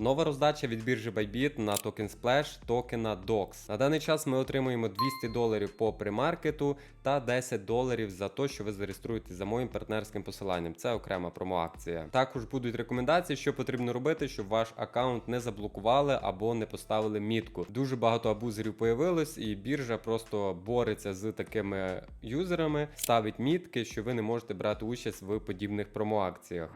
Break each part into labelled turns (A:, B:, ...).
A: Нова роздача від біржі Bybit на токен Splash токена DOX. На даний час ми отримуємо 200 доларів по премаркету та 10 доларів за те, що ви зареєструєтесь за моїм партнерським посиланням. Це окрема промоакція. Також будуть рекомендації, що потрібно робити, щоб ваш аккаунт не заблокували або не поставили мітку. Дуже багато абузерів появилось, і біржа просто бореться з такими юзерами, ставить мітки, що ви не можете брати участь в подібних промоакціях.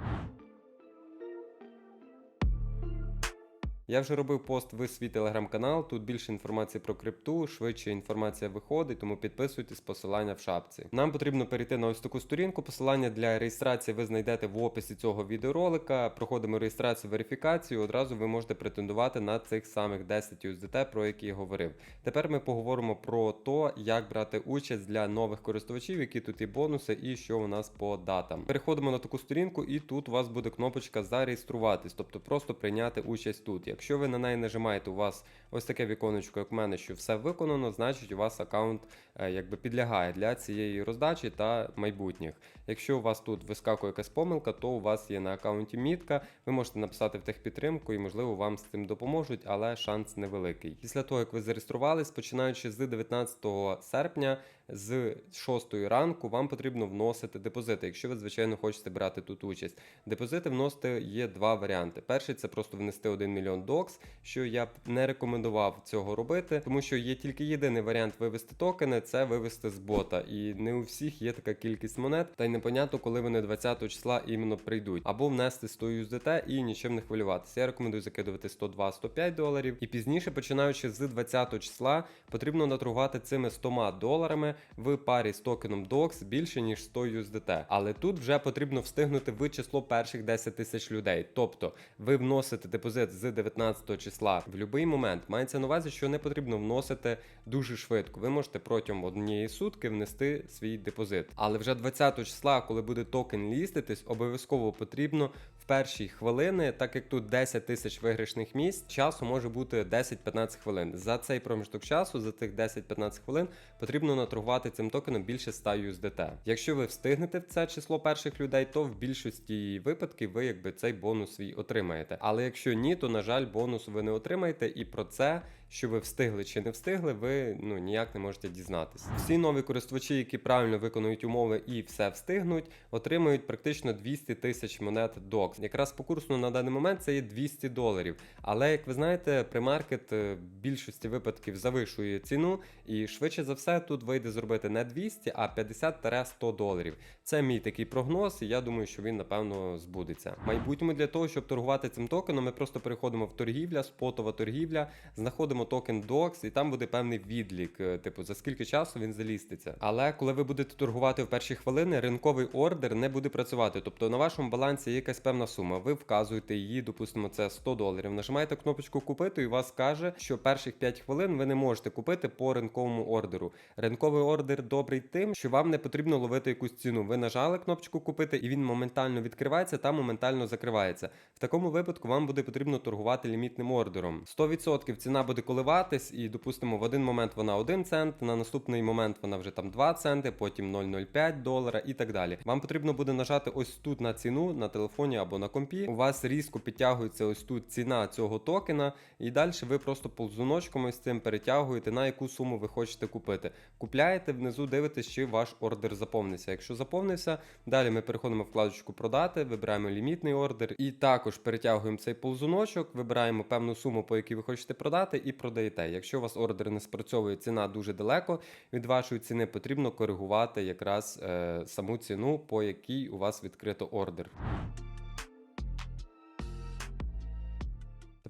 A: Я вже робив пост в свій телеграм-канал. Тут більше інформації про крипту, швидше інформація виходить, тому підписуйтесь посилання в шапці. Нам потрібно перейти на ось таку сторінку. Посилання для реєстрації ви знайдете в описі цього відеоролика. Проходимо реєстрацію, верифікацію. Одразу ви можете претендувати на цих самих 10 USDT, про які я говорив. Тепер ми поговоримо про те, як брати участь для нових користувачів, які тут є бонуси, і що у нас по датам. Переходимо на таку сторінку, і тут у вас буде кнопочка зареєструватись, тобто просто прийняти участь тут. Якщо ви на неї нажимаєте, у вас ось таке віконечко, як в мене, що все виконано, значить у вас аккаунт е, якби підлягає для цієї роздачі та майбутніх. Якщо у вас тут вискакує якась помилка, то у вас є на аккаунті мітка. Ви можете написати в техпідтримку і, можливо, вам з цим допоможуть, але шанс невеликий. Після того, як ви зареєструвались, починаючи з 19 серпня, з 6 ранку, вам потрібно вносити депозити, якщо ви, звичайно, хочете брати тут участь. Депозити вносити є два варіанти. Перший це просто внести 1 мільйон докс, що я б не рекомендував цього робити, тому що є тільки єдиний варіант вивести токени це вивести з бота. І не у всіх є така кількість монет, та й непонятно, коли вони 20 числа іменно прийдуть. Або внести 100 USDT і нічим не хвилюватися. Я рекомендую закидувати 102-105 доларів. І пізніше, починаючи з 20 числа, потрібно наторгувати цими 100 доларами в парі з токеном DOX більше ніж 100 USDT. Але тут вже потрібно встигнути в число перших 10 тисяч людей. Тобто ви вносите депозит з 19 числа в будь-який момент. Мається на увазі, що не потрібно вносити дуже швидко. Ви можете протягом однієї сутки внести свій депозит. Але вже 20 числа, коли буде токен ліститись, обов'язково потрібно в перші хвилини, так як тут 10 тисяч виграшних місць, часу може бути 10-15 хвилин. За цей проміжок часу, за цих 10-15 хвилин, потрібно наторгувати цим токеном більше 100 USDT. Якщо ви встигнете в це число перших людей, то в більшості випадків ви якби цей бонус свій отримаєте. Але якщо ні, то на жаль, бонусу ви не отримаєте, і про це, що ви встигли чи не встигли, ви ну ніяк не можете дізнатися. Всі нові користувачі, які правильно виконують умови і все встигнуть, отримують практично 200 тисяч монет DOX. Якраз по курсу на даний момент це є 200 доларів. Але як ви знаєте, премаркет е, в більшості випадків завишує ціну, і швидше за все тут вийде зробити не 200, а 50-100 доларів. Це мій такий прогноз, і я думаю, що він напевно збудеться. В майбутньому для того, щоб торгувати цим токеном, ми просто переходимо в торгівля, спотова торгівля, знаходимо токен DOX, і там буде певний відлік, е, типу за скільки часу він заліститься. Але коли ви будете торгувати в перші хвилини, ринковий ордер не буде працювати. Тобто на вашому балансі є якась певна сума. Ви вказуєте її, допустимо, це 100 доларів. Нажимаєте кнопочку купити, і вас каже, що перших 5 хвилин ви не можете купити по ринковому ордеру. Ринковий ордер добрий тим, що вам не потрібно ловити якусь ціну. Ви нажали кнопочку купити, і він моментально відкривається та моментально закривається. В такому випадку вам буде потрібно торгувати лімітним ордером. 100% ціна буде коливатись, і допустимо, в один момент вона 1 цент, на наступний момент вона вже там 2 центи, потім 0,05 долара і так далі. Вам потрібно буде нажати ось тут на ціну на телефоні або на компі. У вас різко підтягується ось тут ціна цього токена, і далі ви просто ползуночком ось цим перетягуєте, на яку суму ви хочете купити. Купляєте внизу, дивитесь, чи ваш ордер заповнився. Якщо заповнився, далі ми переходимо в вкладочку продати, вибираємо лімітний ордер і також перетягуємо цей ползуночок, вибираємо певну суму, по якій ви хочете продати, і продаєте. Якщо у вас ордер не спрацьовує, ціна дуже далеко від вашої ціни, потрібно коригувати якраз е, саму ціну, по якій у вас відкрито ордер.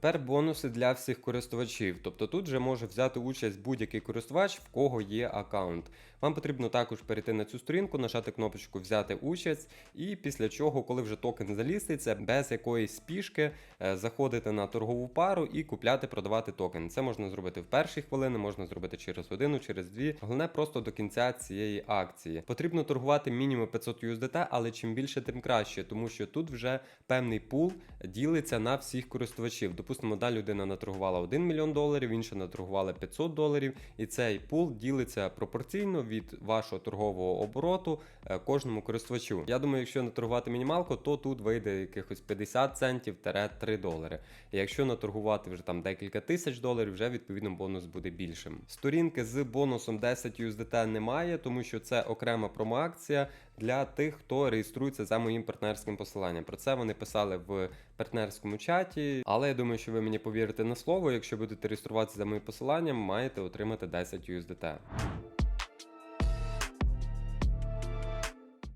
A: Тепер бонуси для всіх користувачів. Тобто тут вже може взяти участь будь-який користувач, в кого є аккаунт. Вам потрібно також перейти на цю сторінку, нажати кнопочку Взяти участь, і після чого, коли вже токен заліститься, без якоїсь спішки е, заходити на торгову пару і купляти, продавати токен. Це можна зробити в перші хвилини, можна зробити через годину, через дві. Головне просто до кінця цієї акції. Потрібно торгувати мінімум 500 USDT, але чим більше, тим краще, тому що тут вже певний пул ділиться на всіх користувачів. Допустимо, одна людина наторгувала 1 мільйон доларів, інша наторгувала 500 доларів, і цей пул ділиться пропорційно від вашого торгового обороту е, кожному користувачу. Я думаю, якщо наторгувати мінімалку, то тут вийде якихось 50 центів 3 долари. І якщо наторгувати вже там декілька тисяч доларів, вже відповідно бонус буде більшим. Сторінки з бонусом 10 USDT немає, тому що це окрема промоакція для тих, хто реєструється за моїм партнерським посиланням. Про це вони писали в партнерському чаті. Але я думаю, що ви мені повірите на слово. Якщо будете реєструватися за моїм посиланням, маєте отримати 10 USDT.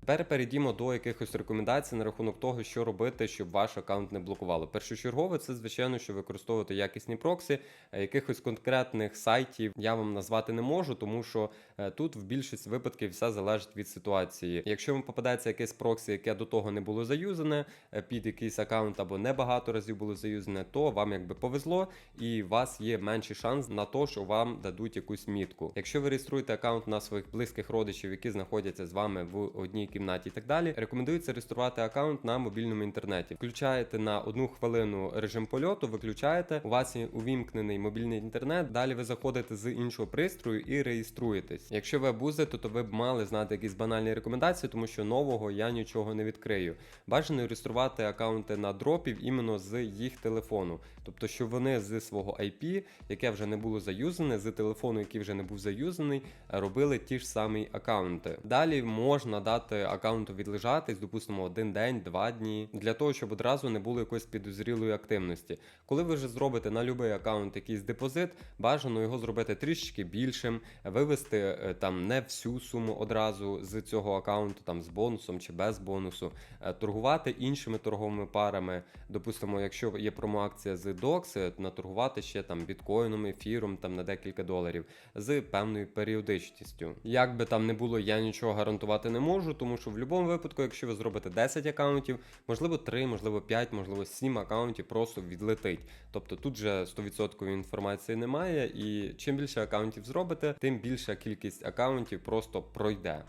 A: Тепер перейдімо до якихось рекомендацій на рахунок того, що робити, щоб ваш аккаунт не блокувало. Першочергове, це звичайно, що використовувати якісні проксі. Е, Якихось конкретних сайтів я вам назвати не можу, тому що е, тут в більшості випадків все залежить від ситуації. Якщо вам попадається якесь проксі, яке до того не було заюзане, е, під якийсь аккаунт або небагато разів було заюзане, то вам якби повезло, і у вас є менший шанс на те, що вам дадуть якусь мітку. Якщо ви реєструєте аккаунт на своїх близьких родичів, які знаходяться з вами в одній кімнаті і так далі, рекомендується реєструвати аккаунт на мобільному інтернеті. Включаєте на одну хвилину режим польоту, виключаєте. У вас є увімкнений мобільний інтернет. Далі ви заходите з іншого пристрою і реєструєтесь. Якщо ви абузите, то ви б мали знати якісь банальні рекомендації, тому що нового я нічого не відкрию. Бажано реєструвати аккаунти на дропів іменно з їх телефону, тобто, що вони з свого IP, яке вже не було заюзане, з телефону, який вже не був заюзаний, робили ті ж самі аккаунти. Далі можна дати аккаунту відлежатись, допустимо, один день, два дні, для того, щоб одразу не було якоїсь підозрілої активності. Коли ви вже зробите на будь-який аккаунт якийсь депозит, бажано його зробити трішечки більшим, вивести е, там не всю суму одразу з цього аккаунту, там з бонусом чи без бонусу, е, торгувати іншими торговими парами. Допустимо, якщо є промоакція з DOX, наторгувати ще там біткоїном, ефіром там на декілька доларів з певною періодичністю. Як би там не було, я нічого гарантувати не можу, тому що в будь-якому випадку, якщо ви зробите 10 аккаунтів, можливо 3, можливо 5, можливо 7 аккаунтів просто відлетить. Тобто тут же 100% інформації немає, і чим більше аккаунтів зробите, тим більша кількість аккаунтів просто пройде.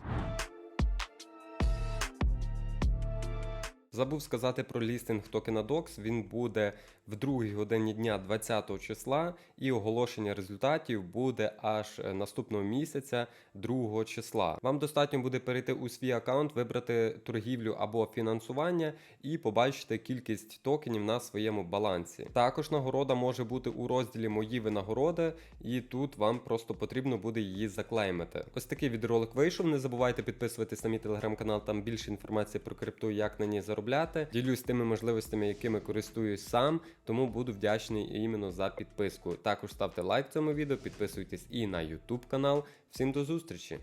A: Забув сказати про лістинг токена DOX. Він буде в другій годині дня 20 числа, і оголошення результатів буде аж е, наступного місяця, 2 числа. Вам достатньо буде перейти у свій аккаунт, вибрати торгівлю або фінансування і побачити кількість токенів на своєму балансі. Також нагорода може бути у розділі Мої винагороди, і тут вам просто потрібно буде її заклеймити. Ось такий відеоролик вийшов. Не забувайте підписуватись на мій телеграм-канал, там більше інформації про крипту, як на ній заробляти. Ділюсь тими можливостями, якими користуюсь сам, тому буду вдячний іменно за підписку. Також ставте лайк цьому відео, підписуйтесь і на YouTube канал. Всім до зустрічі!